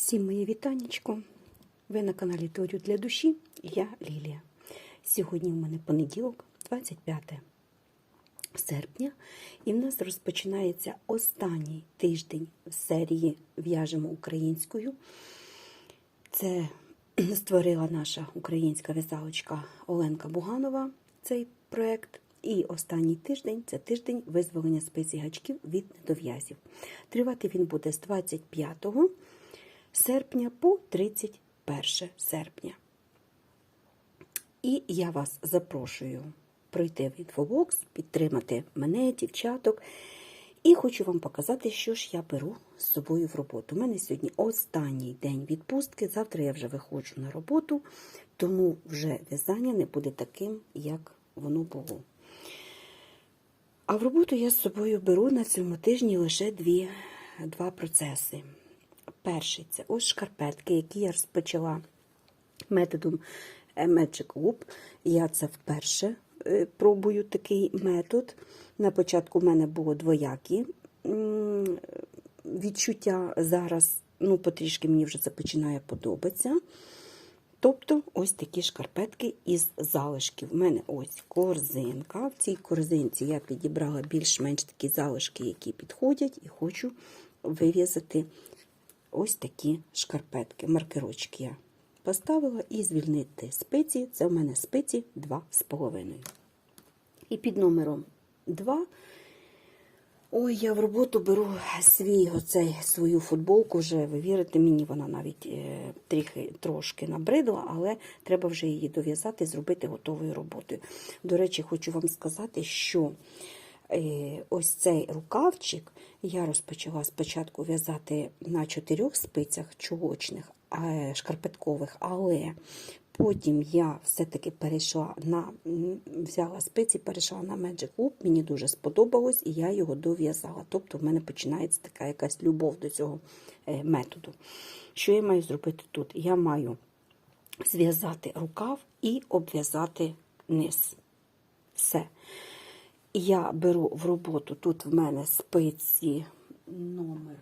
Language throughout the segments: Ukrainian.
Всім моє вітанечко. Ви на каналі Теорію для душі. Я Лілія. Сьогодні у мене понеділок, 25 серпня, і в нас розпочинається останній тиждень в серії В'яжемо українською. Це створила наша українська в'язалочка Оленка Буганова цей проект. І останній тиждень це тиждень визволення спецігачків від недов'язів. Тривати він буде з 25 серпня по 31 серпня. І я вас запрошую пройти в інфобокс, підтримати мене, дівчаток. І хочу вам показати, що ж я беру з собою в роботу. У мене сьогодні останній день відпустки. Завтра я вже виходжу на роботу, тому вже в'язання не буде таким, як воно було. А в роботу я з собою беру на цьому тижні лише дві, два процеси. Перший це ось шкарпетки, які я розпочала методом Magic Loop. Я це вперше е, пробую такий метод. На початку в мене було двоякі відчуття. Зараз ну, потрішки мені вже це починає подобатися. Тобто ось такі шкарпетки із залишків. У мене ось корзинка. В цій корзинці я підібрала більш-менш такі залишки, які підходять, і хочу вив'язати ось такі шкарпетки. Маркерочки я поставила і звільнити спиці. Це в мене спиці 2,5. І під номером 2. Ой, я в роботу беру свій оцей, свою футболку вже, ви вірите мені, вона навіть е, трохи, трошки набридла, але треба вже її дов'язати, зробити готовою роботою. До речі, хочу вам сказати, що ось цей рукавчик я розпочала спочатку в'язати на чотирьох спицях чулочних, е, шкарпеткових, але Потім я все-таки перейшла на взяла спиці, перейшла на Magic Loop, мені дуже сподобалось, і я його дов'язала. Тобто в мене починається така якась любов до цього е, методу. Що я маю зробити тут? Я маю зв'язати рукав і обв'язати низ. Все. Я беру в роботу, тут в мене спиці номер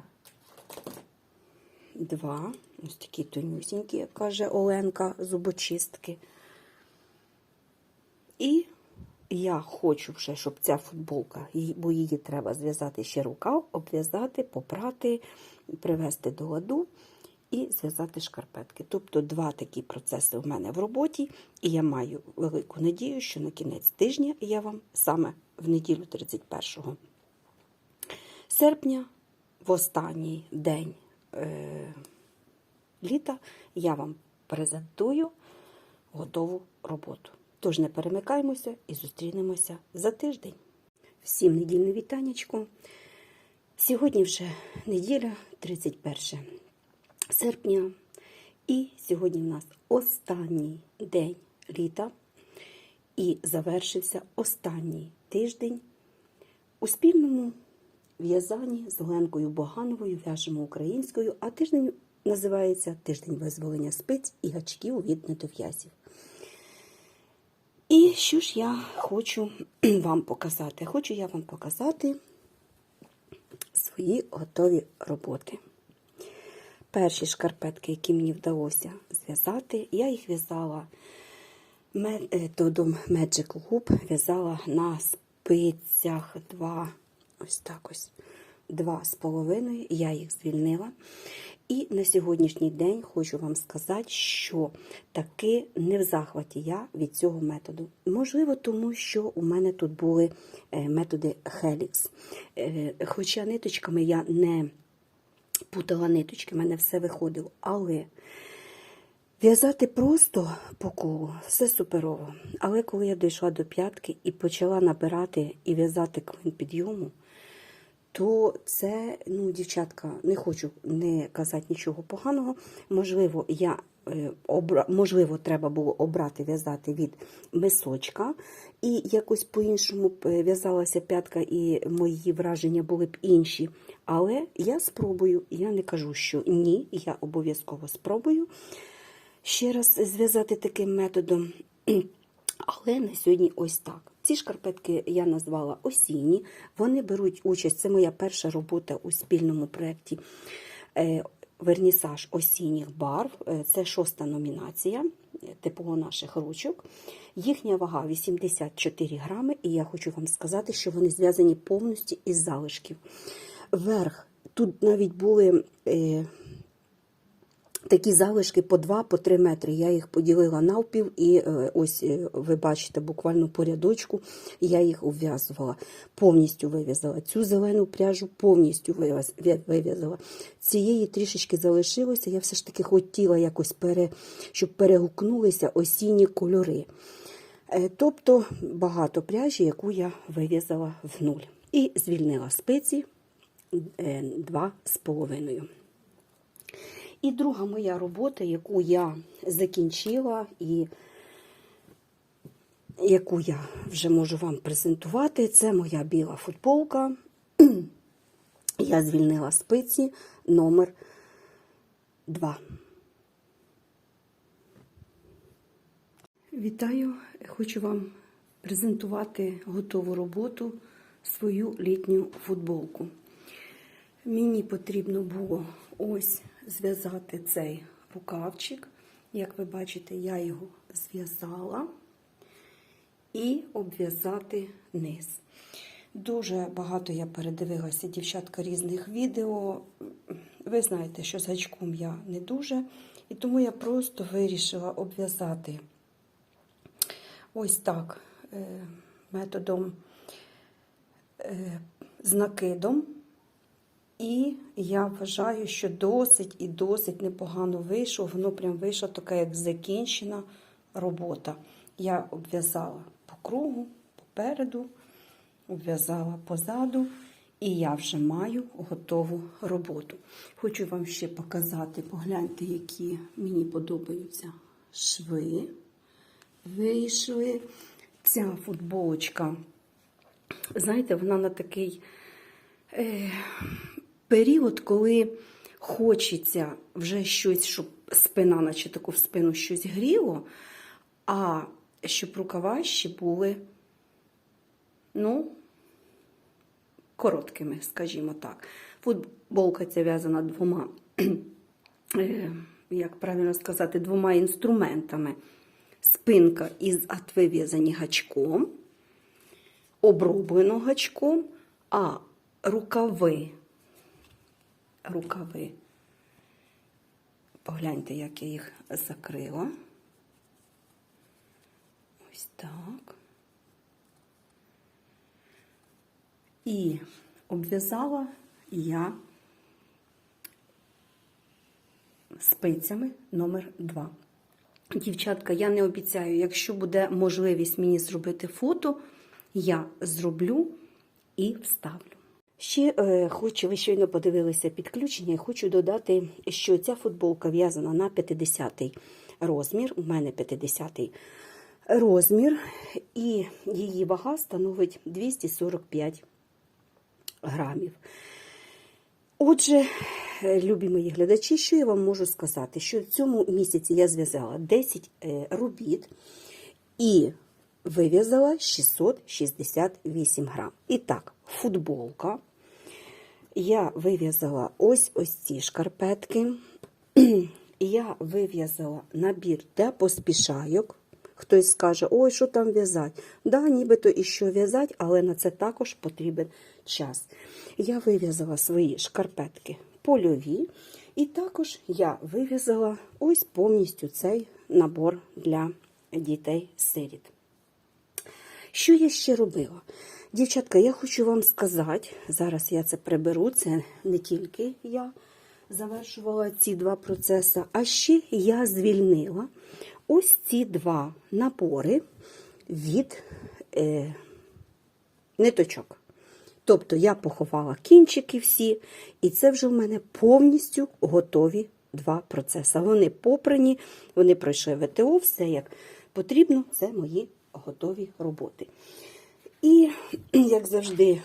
2. Ось такі тонюсінькі, як каже Оленка, зубочистки. І я хочу вже, щоб ця футболка, бо її треба зв'язати ще рукав, обв'язати, попрати, привести до ладу і зв'язати шкарпетки. Тобто два такі процеси в мене в роботі, і я маю велику надію, що на кінець тижня я вам саме в неділю 31 серпня, в останній день. Е літа я вам презентую готову роботу. Тож не перемикаємося і зустрінемося за тиждень. Всім недільне вітанечко. Сьогодні вже неділя, 31 серпня, і сьогодні в нас останній день літа, і завершився останній тиждень у спільному в'язанні з Оленкою Богановою в'яжемо українською, а тиждень називається Тиждень визволення спиць і гачків від недов'язів. І що ж я хочу вам показати? Хочу я вам показати свої готові роботи. Перші шкарпетки, які мені вдалося зв'язати, я їх в'язала методом Magic Loop, в'язала на спицях два, ось так ось, два з половиною, я їх звільнила. І на сьогоднішній день хочу вам сказати, що таки не в захваті я від цього методу. Можливо, тому що у мене тут були е, методи Helix. Е, хоча ниточками я не путала ниточки, в мене все виходило. Але в'язати просто по колу все суперово. Але коли я дійшла до п'ятки і почала набирати і в'язати клин підйому, то це, ну, дівчатка, не хочу не казати нічого поганого. Можливо, я е, обра... можливо, треба було обрати в'язати від мисочка, і якось по-іншому в'язалася п'ятка, і мої враження були б інші. Але я спробую, я не кажу, що ні, я обов'язково спробую ще раз зв'язати таким методом. Але на сьогодні ось так. Ці шкарпетки я назвала осінні. Вони беруть участь, це моя перша робота у спільному проєкті. вернісаж осінніх барв. Е, Це шоста номінація е, ТПО наших ручок. Їхня вага 84 грами, і я хочу вам сказати, що вони зв'язані повністю із залишків. Верх, тут навіть були. Такі залишки по 2-3 метри. Я їх поділила навпів, і е, ось е, ви бачите буквально по рядочку я їх ув'язувала. Повністю вив'язала. Цю зелену пряжу повністю вив'язала. Цієї трішечки залишилося. Я все ж таки хотіла якось пере, щоб перегукнулися осінні кольори. Е, Тобто багато пряжі, яку я вив'язала в нуль. І звільнила спиці е, два з половиною. І друга моя робота, яку я закінчила і яку я вже можу вам презентувати, це моя біла футболка. Я звільнила спиці номер 2. Вітаю! Хочу вам презентувати готову роботу свою літню футболку. Мені потрібно було ось зв'язати цей рукавчик. Як ви бачите, я його зв'язала і обв'язати низ. Дуже багато я передивилася дівчатка різних відео. Ви знаєте, що з гачком я не дуже, і тому я просто вирішила обв'язати ось так е, методом е, з накидом. І я вважаю, що досить і досить непогано вийшло. Воно прям вийшло така, як закінчена робота. Я обв'язала по кругу, попереду, обв'язала позаду, і я вже маю готову роботу. Хочу вам ще показати, погляньте, які мені подобаються шви. Вийшли. Ця футболочка, знаєте, вона на такий. Період, коли хочеться вже щось, щоб спина, наче таку в спину щось гріло, а щоб рукава ще були, ну, короткими, скажімо так. Футболка ця в'язана двома, е, як правильно сказати, двома інструментами. Спинка із вив'язані гачком, оброблено гачком, а рукави рукави. Погляньте, як я їх закрила. Ось так. І обв'язала я спицями номер 2. Дівчатка, я не обіцяю, якщо буде можливість мені зробити фото, я зроблю і вставлю. Ще е, хочу, ви щойно подивилися підключення, і хочу додати, що ця футболка в'язана на 50-й розмір. У мене 50-й розмір, і її вага становить 245 грамів. Отже, е, любі мої глядачі, що я вам можу сказати? Що в цьому місяці я зв'язала 10 е, робіт і вив'язала 668 грам. І так, футболка. Я вив'язала ось ось ці шкарпетки. Я вив'язала набір для поспішайок. Хтось скаже, ой, що там в'язати? Да, нібито і що в'язати, але на це також потрібен час. Я вив'язала свої шкарпетки польові, і також я вив'язала ось повністю цей набор для дітей-сиріт. Що я ще робила? Дівчатка, я хочу вам сказати, зараз я це приберу, це не тільки я завершувала ці два процеси, а ще я звільнила ось ці два набори від е, ниточок. Тобто я поховала кінчики всі, і це вже в мене повністю готові два процеси. Вони попрані, вони пройшли ВТО, все як потрібно, це мої готові роботи. І, як завжди,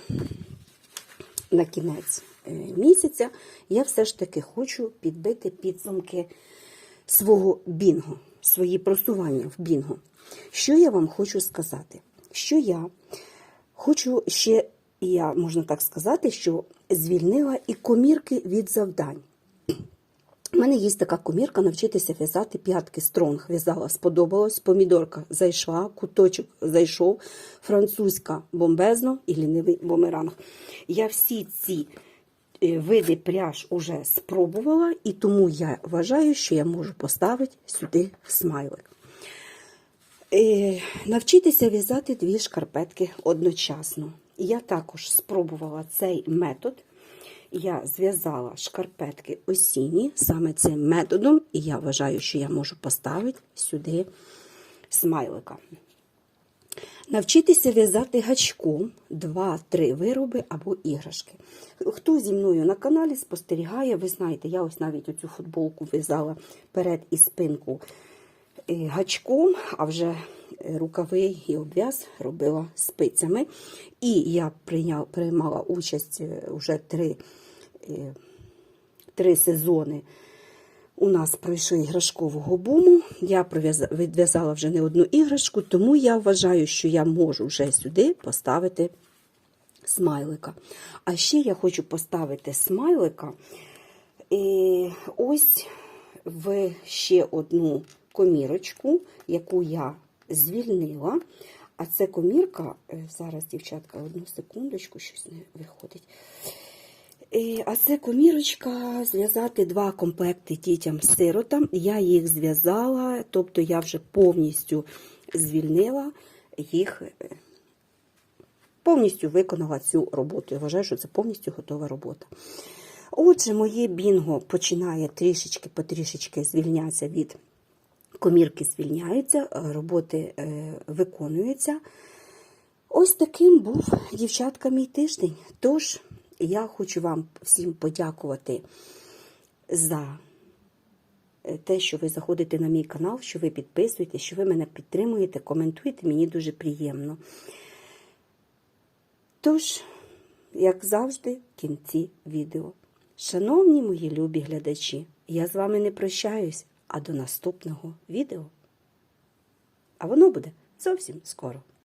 на кінець е, місяця я все ж таки хочу підбити підсумки свого бінго, свої просування в бінго. Що я вам хочу сказати? Що я хочу ще, я можна так сказати, що звільнила і комірки від завдань. Мене є така комірка навчитися в'язати п'ятки стронг. В'язала, сподобалось. Помідорка зайшла, куточок зайшов, французька бомбезно і лінивий бумеранг. Я всі ці е, види пряж уже спробувала, і тому я вважаю, що я можу поставити сюди смайлик. Е, Навчитися в'язати дві шкарпетки одночасно. Я також спробувала цей метод. Я зв'язала шкарпетки осінні саме цим методом, і я вважаю, що я можу поставити сюди смайлика. Навчитися в'язати гачком 2-3 вироби або іграшки. Хто зі мною на каналі спостерігає, ви знаєте, я ось навіть оцю футболку в'язала перед і спинку е, гачком, а вже е, рукави і обв'яз робила спицями. І я прийняла, приймала участь е, вже три, три сезони. У нас пройшли іграшкового буму. Я відв'язала вже не одну іграшку, тому я вважаю, що я можу вже сюди поставити смайлика. А ще я хочу поставити смайлика і ось в ще одну комірочку, яку я звільнила. А це комірка, е, зараз, дівчатка, одну секундочку, щось не виходить. Е, А це комірочка зв'язати два комплекти дітям-сиротам. Я їх зв'язала, тобто я вже повністю звільнила їх, е, повністю виконала цю роботу. Я вважаю, що це повністю готова робота. Отже, моє бінго починає трішечки потрішечки звільнятися від комірки, звільняються, е, роботи виконуються. Ось таким був, дівчатка, мій тиждень. Тож, я хочу вам всім подякувати за е, те, що ви заходите на мій канал, що ви підписуєте, що ви мене підтримуєте, коментуєте, мені дуже приємно. Тож, як завжди, в кінці відео. Шановні мої любі глядачі, я з вами не прощаюсь, а до наступного відео. А воно буде зовсім скоро.